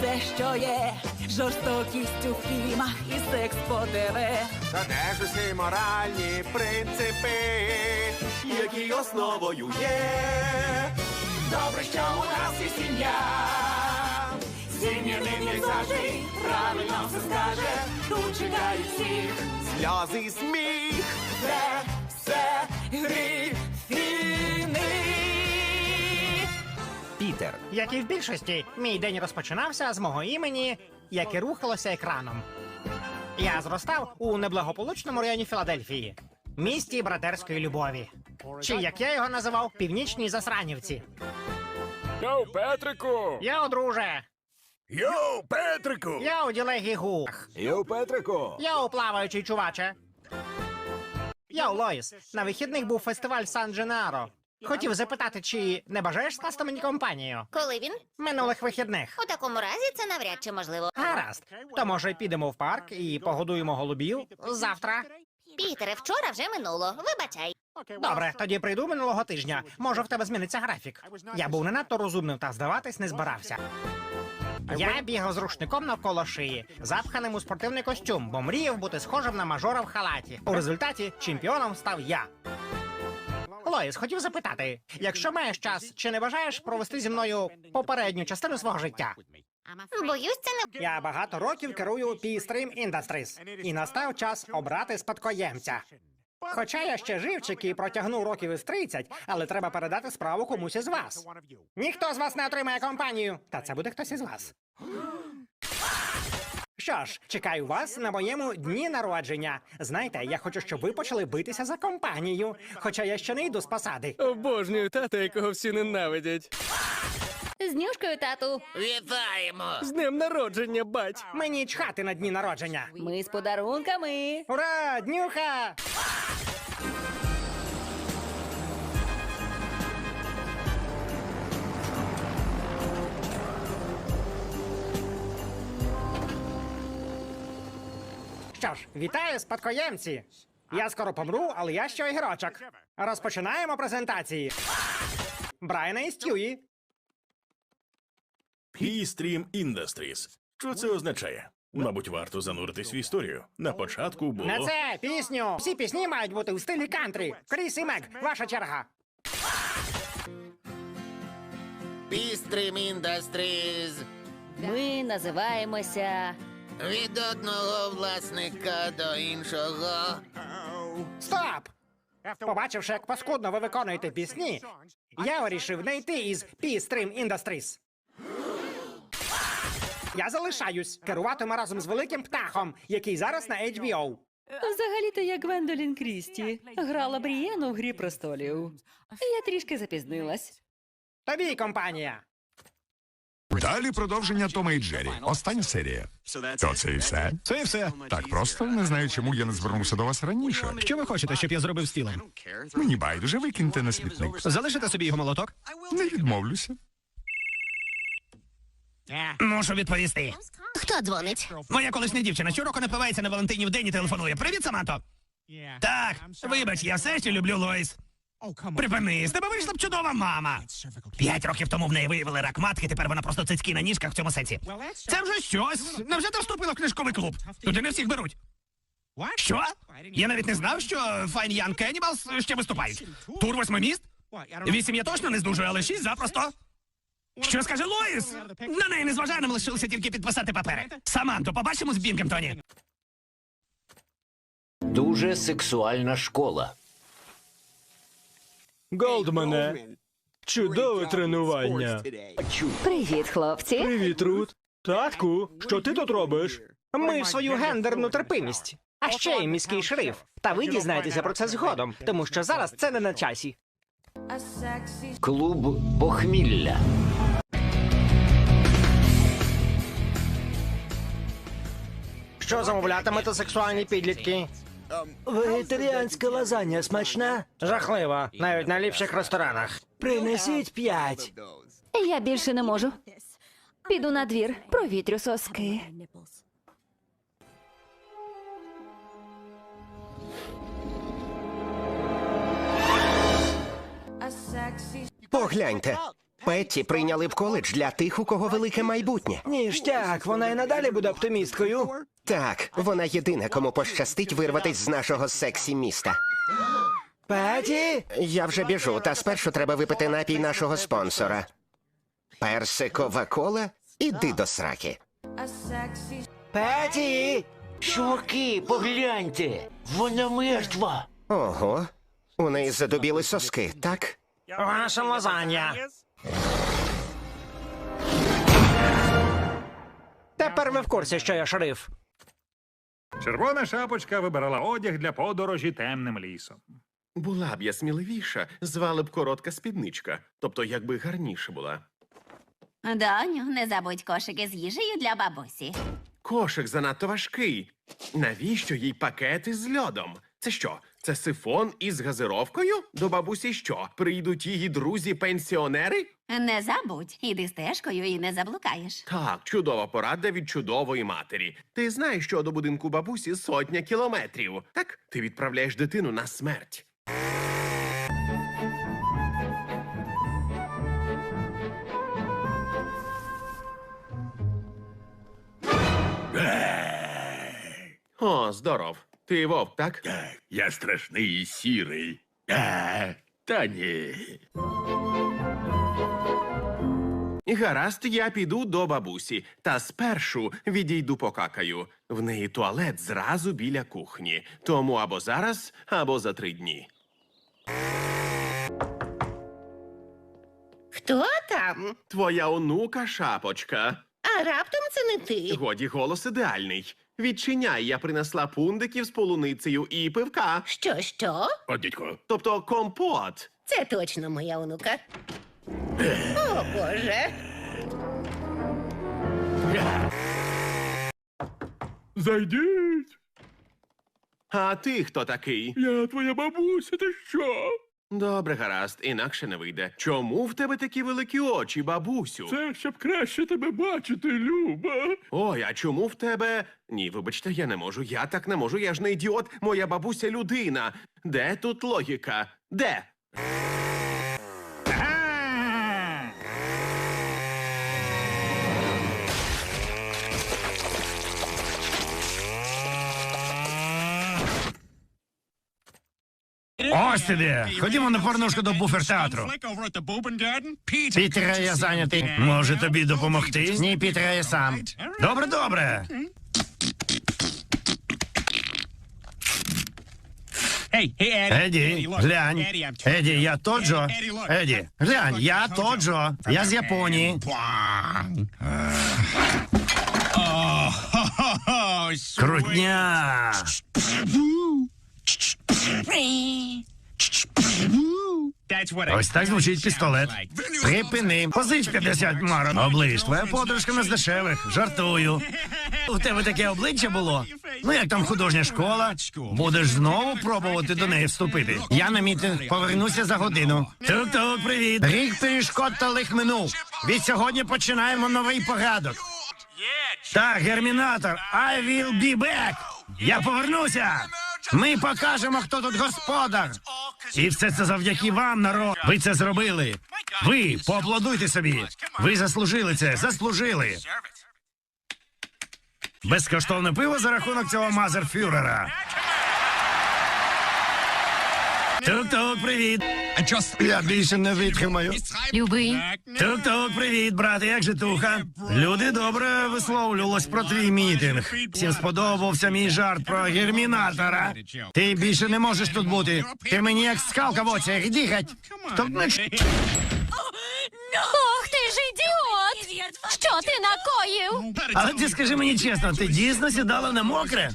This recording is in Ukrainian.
усе, що є, жорстокість у фільмах і секс по ТВ. Та де ж усі моральні принципи, які основою є. Добре, що у нас є сім'я. Сім'янин завжди правильно все скаже, тут чекають всіх. Сльози сміх. Це все грифіни. Пітер. Як і в більшості, мій день розпочинався з мого імені, яке рухалося екраном. Я зростав у неблагополучному районі Філадельфії, місті братерської любові. Чи як я його називав, північній засранівці. Йоу, Петрику! Я друже, Йоу, Петрику! я у ділегі гух, Йоу, Петрику! я у плаваючий чуваче. Я у Лоїс. На вихідних був фестиваль Сан Дженаро. Хотів запитати, чи не бажаєш скласти мені компанію? Коли він? Минулих вихідних. У такому разі це навряд чи можливо. Гаразд. То може підемо в парк і погодуємо голубів завтра. Пітере, вчора вже минуло. Вибачай. Добре, тоді прийду минулого тижня. Може, в тебе зміниться графік. Я був не надто розумним та здаватись не збирався. Я бігав з рушником навколо шиї, запханим у спортивний костюм, бо мріяв бути схожим на мажора в халаті. У результаті чемпіоном став я. Лоїс, хотів запитати, якщо маєш час, чи не бажаєш провести зі мною попередню частину свого життя? Боюсь, це не Я багато років керую P-Stream Industries, і настав час обрати спадкоємця. Хоча я ще живчик і протягнув років із 30, але треба передати справу комусь із вас. Ніхто з вас не отримає компанію, та це буде хтось із вас. Що ж, чекаю вас на моєму дні народження. Знаєте, я хочу, щоб ви почали битися за компанію, хоча я ще не йду з посади. Обожнюю тата, якого всі ненавидять. з нюшкою, тату. Вітаємо! З днем народження, бать! Мені чхати на дні народження. Ми з подарунками. Ура, днюха! Що ж, вітаю, спадкоємці! Я скоро помру, але я ще огірочок. Розпочинаємо презентації. Брайана і Стюї. P-Stream Industries. Що це означає? Мабуть, варто зануритись в історію. На початку було На це пісню. Всі пісні мають бути у стилі кантрі. Кріс і Мек, ваша черга. Пістрим Industries Ми називаємося. Від одного власника до іншого. Стоп! Побачивши, як паскудно ви виконуєте пісні, я вирішив не йти із P-Stream Industries. Я залишаюсь, керуватиму разом з великим птахом, який зараз на HBO. Взагалі-то я Гвендолін Крісті. Грала Брієну в грі престолів. Я трішки запізнилась. Тобі компанія. Далі продовження Тома і Джері. Остання серія. То це і все. Це і все. Так просто не знаю, чому я не звернувся до вас раніше. Що ви хочете, щоб я зробив з тілом? Мені байдуже викиньте на смітник. Залишите собі його молоток? Не відмовлюся. Мушу відповісти. Хто дзвонить? Моя колишня дівчина щороку напивається на Валентинів день і телефонує. Привіт, Саманто! Так, вибач, я все ще люблю Лоїс. Припини, з тебе вийшла б чудова мама. П'ять років тому в неї виявили рак матки, тепер вона просто цицьки на ніжках в цьому сенсі. Це вже щось. Невже ти вступила в книжковий клуб? Туди не всіх беруть. Що? Я навіть не знав, що Fine Young Cannibals ще виступають. Тур восьмиміст? Вісім я точно не здужую, але шість запросто. Що скаже Лоїс? На неї не зважає, нам лишилося тільки підписати папери. Саманто, побачимо з Бінгемтоні. Дуже сексуальна школа. Голдмане! Чудове тренування! Привіт, хлопці. Привіт, Рут! Татку, що ти тут робиш? Ми свою гендерну терпимість. А ще й міський шериф. Та ви дізнаєтеся про це згодом, тому що зараз це не на часі. Клуб похмілля. Що замовлятимете сексуальні підлітки? Вегетаріанська лазанья смачна? Жахливо, навіть на ліпших ресторанах. Принесіть п'ять. Я більше не можу. Піду на двір, провітрю соски. Погляньте. Петті прийняли в коледж для тих, у кого велике майбутнє. Ніштяк, вона і надалі буде оптимісткою. Так, вона єдина, кому пощастить вирватись з нашого сексі міста. Петі? Я вже біжу, та спершу треба випити напій нашого спонсора. Персикова кола, іди до сраки. Петі! Чуваки, погляньте! Вона мертва! Ого, у неї задубіли соски, так? Ваша лазанья. Тепер ви в курсі, що я шериф. Червона шапочка вибирала одяг для подорожі темним лісом. Була б я сміливіша, звали б коротка спідничка, тобто якби гарніше була. Доню, не забудь кошики з їжею для бабусі. Кошик занадто важкий. Навіщо їй пакети з льодом? Це що? Це сифон із газировкою? До бабусі що? Прийдуть її друзі-пенсіонери? Не забудь, іди стежкою і не заблукаєш. Так, чудова порада від чудової матері. Ти знаєш, що до будинку бабусі сотня кілометрів. Так, ти відправляєш дитину на смерть. О, здоров. Ти вовк, так? Я страшний і сірий. А, та ні. Гаразд, я піду до бабусі. Та спершу відійду покакаю. В неї туалет зразу біля кухні. Тому або зараз, або за три дні. Хто там? Твоя онука шапочка. А раптом це не ти. Годі голос ідеальний. Відчиняй, я принесла пундиків з полуницею і пивка. Що, що? От дідько. Тобто компот. Це точно моя онука. О, Боже. Зайдіть! А ти хто такий? Я твоя бабуся, ти що? Добре, гаразд, інакше не вийде. Чому в тебе такі великі очі, бабусю? Це щоб краще тебе бачити, Люба. Ой, а чому в тебе. Ні, вибачте, я не можу. Я так не можу. Я ж не ідіот. Моя бабуся людина. Де тут логіка? Де? Ось ти де. Ходімо на порнушку до буфер-театру. Пітера, я зайнятий. Може тобі допомогти? Ні, Пітера, я сам. Добре, добре. Еді, глянь. Еді, я Тоджо. Еді, глянь, я Тоджо. Я з Японії. Крутня. Ось так звучить пістолет. Припини. Позич 50 марок. Оближ, твоя подружка не з дешевих. Жартую. У тебе таке обличчя було? Ну як там художня школа? Будеш знову пробувати до неї вступити. Я на мітинг повернуся за годину. Тук-тук, привіт. Рік перешкод та лих минув. Від сьогодні починаємо новий порядок. Так, гермінатор, I will be back. Я повернуся. Ми покажемо, хто тут господар. І все це завдяки вам, народ. Ви це зробили. Ви поаплодуйте собі. Ви заслужили це, заслужили. Безкоштовне пиво за рахунок цього мазерфюрера. Тук-тук, привіт. Я більше не витримаю. Любий. Тук-тук, привіт, брате, як же туха? Люди добре висловлювалось про твій мітинг. Всім сподобався мій жарт про гермінатора. Ти більше не можеш тут бути. Ти мені як скалка в оці, іди геть. Тобто, Ох ти ж ідіот! Що ти накоїв? але ти скажи мені чесно, ти дійсно сідала на мокре?